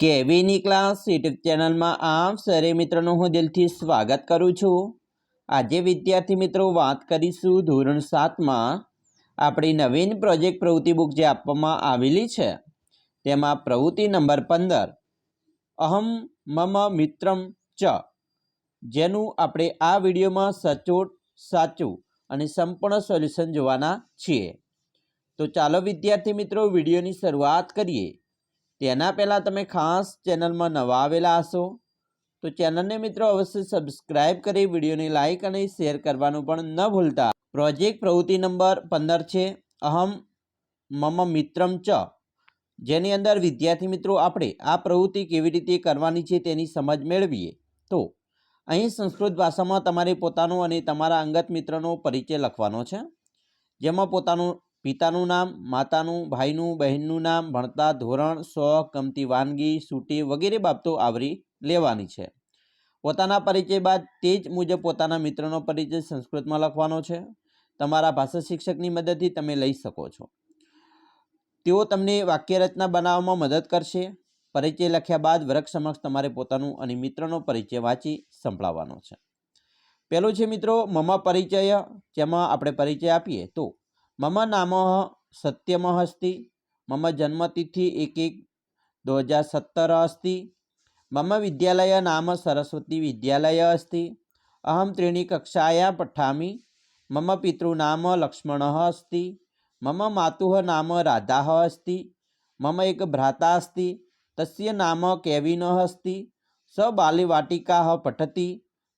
કેવીની class YouTube ચેનલમાં આપ સરે મિત્રોનું હું દિલથી સ્વાગત કરું છું. આજે વિદ્યાર્થી મિત્રો વાત કરીશું ધોરણ સાતમાં આપણી નવીન પ્રોજેક્ટ પ્રવૃત્તિ બુક જે આપવામાં આવેલી છે, તેમાં પ્રવૃત્તિ નંબર પંદર, અહમ મમ મિત્રમ ચ, જેનું આપણે આ વિડીયોમાં સચોટ, સાચું અને સંપૂર્ણ સોલ્યુશન જોવાના છીએ. તો ચાલો વિદ્યાર્થી મિત્રો વિડીયોની શરૂઆત કરીએ. તેના પહેલાં તમે ખાસ ચેનલમાં નવા આવેલા હશો, તો ચેનલને મિત્રો અવશ્ય સબસ્ક્રાઇબ કરી, વિડીયોને લાઇક અને શેર કરવાનું પણ ન ભૂલતા. પ્રોજેક્ટ પ્રવૃત્તિ નંબર પંદર છે, અહમ મમ મિત્રમ ચ. જેની અંદર વિદ્યાર્થી મિત્રો આપણે આ પ્રવૃત્તિ કેવી રીતે કરવાની છે તેની સમજ મેળવીએ. તો, અહીં સંસ્કૃત ભાષામાં તમારે પોતાનું અને તમારા અંગત મિત્રનો પરિચય લખવાનો છે. જેમાં પોતાનું પિતાનું નામ, માતાનું, ભાઈનું, બહેનનું નામ, ભણતા ધોરણ શોખ ગમતી વાનગી, સૂટી વગેરે બાબતો આવરી લેવાની છે. પોતાના પરિચય બાદ તે જ મુજબ પોતાના મિત્રનો પરિચય સંસ્કૃતમાં લખવાનો છે. તમારા ભાષા શિક્ષકની મદદથી તમે લઈ શકો છો. તેઓ તમને વાક્યરચના બનાવવામાં મદદ કરશે. પરિચય લખ્યા બાદ વર્ગ સમક્ષ તમારે પોતાનું અને મિત્રનો પરિચય વાંચી સંભળાવવાનો છે. પહેલું છે મિત્રો, મમા પરિચય, જેમાં આપણે પરિચય આપીએ તો मम नाम सत्यम अस्ति मम जन्मतिथि एक एक दो हज़ार सत्तर अस्ति मम विद्यालय नाम सरस्वतीविद्यालय अस्ति अहं त्रीणिकक्षायां पठामि मम पितृनाम लक्ष्मणः अस्ति मम मातुः नाम राधाः अस्ति मम एकः भ्राता अस्ति तस्य नाम केविनः अस्ति स बाल्यवाटिकाः पठति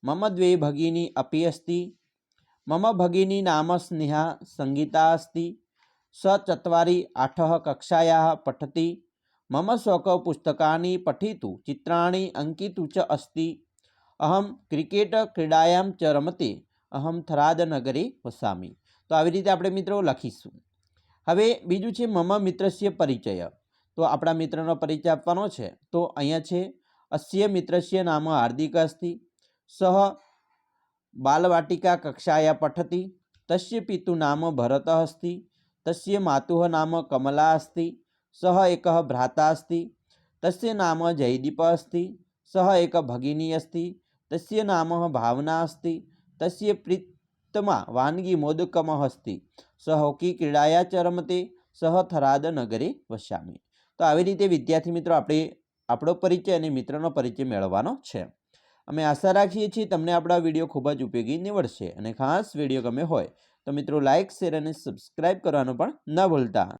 मम द्वे भगिनी अपि अस्ति મમ ભગિની નામ સ્નેહા સંગીતા અસ્તિ સચત્વારી આઠ કક્ષાયા પઠતી મમ શોક પુસ્તકાની પઠિતુ ચિત્રાણી અંકિતુ ચ અસ્તિ અહમ ક્રિકેટ ક્રીડાયામ ચ રમતે અહમ થરાદ નગરે વસામી તો આવી રીતે આપણે મિત્રો લખીશું હવે બીજું છે મમ મિત્રસ્ય પરિચય તો આપણા મિત્રનો પરિચય આપવાનો છે તો અહીંયા છે અસ્ય મિત્રસ્ય નામ હાર્દિક અસ્તિ સહ બાલવાટિકા કક્ષાયા પઠતી, તસ્ય પિતુ નામ ભરત અસ્તિ તસ્ય માતુः નામ કમલા અસ્તિ સહ એક ભ્રાતા અસ્તિ તસ્ય નામ જયદીપ અસ્તિ સહ એક ભગિની અસ્તિ તસ્ય નામ ભાવના અસ્તિ તસ્ય પ્રીતમાં વાનગી મોદકમ અસ્તિ સહ હોકી ક્રીડાયા ચરમતે રમતે સહ થરાદ નગરે વસ્યામી. તો આવી રીતે વિદ્યાર્થી મિત્રો આપણે આપણો પરિચય અને મિત્રનો પરિચય મેળવવાનો છે. અમે આશા રાખીએ છીએ તમને આપણા વીડિયો ખૂબ જ ઉપયોગી નીવડશે અને ખાસ વીડિયો ગમે હોય તો મિત્રો લાઇક શેર અને સબસ્ક્રાઇબ કરવાનું પણ ન ભૂલતા.